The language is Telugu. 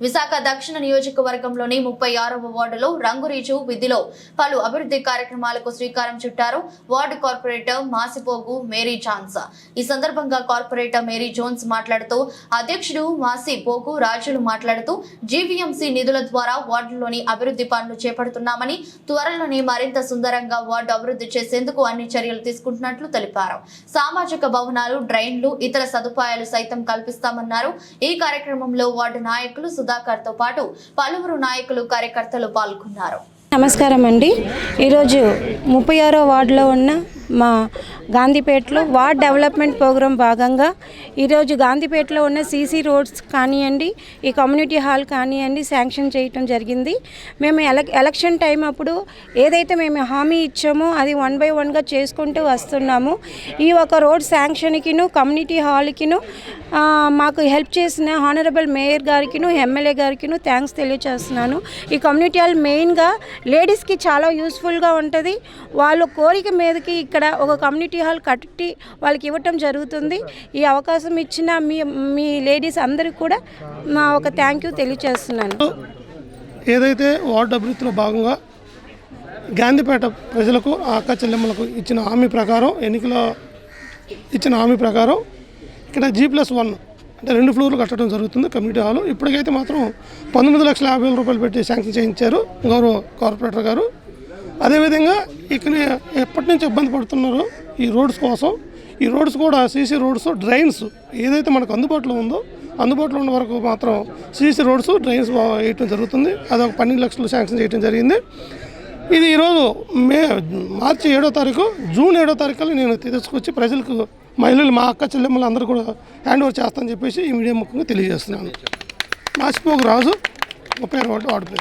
విశాఖ దక్షిణ నియోజకవర్గంలోని ముప్పై ఆరవ వార్డులో రంగురీచు విధిలో పలు అభివృద్ధి కార్యక్రమాలకు శ్రీకారం చుట్టారు ward corporator Masipogu Mary Johns. ఈ సందర్భంగా కార్పొరేటర్ మేరీ జోన్స్ మాట్లాడుతూ అధ్యక్షుడు మాసి పోగు రాజులు మాట్లాడుతూ జీవీఎంసీ నిధుల ద్వారా వార్డులోని అభివృద్ధి పనులు చేపడుతున్నామని త్వరలోనే మరింత సుందరంగా వార్డు అభివృద్ధి చేసేందుకు అన్ని చర్యలు తీసుకుంటున్నట్లు తెలిపారు. సామాజిక భవనాలు డ్రైన్లు ఇతర సదుపాయాలు సైతం కల్పిస్తామన్నారు. ఈ కార్యక్రమంలో వార్డు నాయకులు సుధాకర్తో పాటు పలువురు నాయకులు కార్యకర్తలు పాల్గొన్నారు. నమస్కారం అండి ఈరోజు ముప్పై ఆరో వార్డులో ఉన్న మా గాంధీపేటలో వార్డ్ డెవలప్మెంట్ ప్రోగ్రాం భాగంగా ఈరోజు గాంధీపేటలో ఉన్న సీసీ రోడ్స్ కానివ్వండి ఈ కమ్యూనిటీ హాల్ కానివ్వండి శాంక్షన్ చేయటం జరిగింది. మేము ఎల ఎలక్షన్ టైం అప్పుడు ఏదైతే మేము హామీ ఇచ్చామో అది వన్ బై వన్గా చేసుకుంటూ వస్తున్నాము. ఈ ఒక రోడ్ శాంక్షన్కిను కమ్యూనిటీ హాల్కిను మాకు హెల్ప్ చేసిన హానరబుల్ మేయర్ గారికిను ఎమ్మెల్యే గారికిను థ్యాంక్స్ తెలియజేస్తున్నాను ఈ కమ్యూనిటీ హాల్ మెయిన్గా లేడీస్కి చాలా యూస్ఫుల్గా ఉంటుంది. వాళ్ళ కోరిక మీదకి ఇక్కడ ఇక్కడ ఒక కమ్యూనిటీ హాల్ కట్టి వాళ్ళకి ఇవ్వటం జరుగుతుంది. ఈ అవకాశం ఇచ్చిన మీ మీ లేడీస్ అందరికీ కూడా నా ఒక థ్యాంక్ యూ తెలియజేస్తున్నాను ఏదైతే వార్డు అభివృద్ధిలో భాగంగా గాంధీపేట ప్రజలకు అక్క చెల్లెమ్మలకు ఇచ్చిన హామీ ప్రకారం ఎన్నికల ఇచ్చిన హామీ ప్రకారం ఇక్కడ జీ ప్లస్ వన్ అంటే రెండు ఫ్లోర్లు కట్టడం జరుగుతుంది కమ్యూనిటీ హాల్. ఇప్పటికైతే మాత్రం పంతొమ్మిది లక్షల యాభై వేల రూపాయలు పెట్టి శాంక్షన్ చేయించారు గౌరవ కార్పొరేటర్ గారు. అదేవిధంగా ఇక్కడ ఎప్పటి నుంచి ఇబ్బంది పడుతున్నారో ఈ రోడ్స్ కోసం? ఈ రోడ్స్ కూడా సీసీ రోడ్స్ డ్రైన్స్ ఏదైతే మనకు అందుబాటులో ఉందో అందుబాటులో ఉన్న వరకు మాత్రం సీసీ రోడ్స్ డ్రైన్స్ వేయటం జరుగుతుంది. అది ఒక పన్నెండు లక్షలు శాంక్షన్ చేయడం జరిగింది. ఇది ఈరోజు మే మార్చి ఏడో తారీఖు జూన్ ఏడో తారీఖు నేను తీసుకొచ్చి ప్రజలకు మహిళలు మా అక్క చెల్లెమ్మలు అందరూ కూడా హ్యాండ్ ఓవర్ చేస్తానని చెప్పేసి ఈ మీడియా ముఖ్యంగా తెలియజేస్తున్నాను. మాసిపోకు రాజు ముప్పై ఆరు వార్డు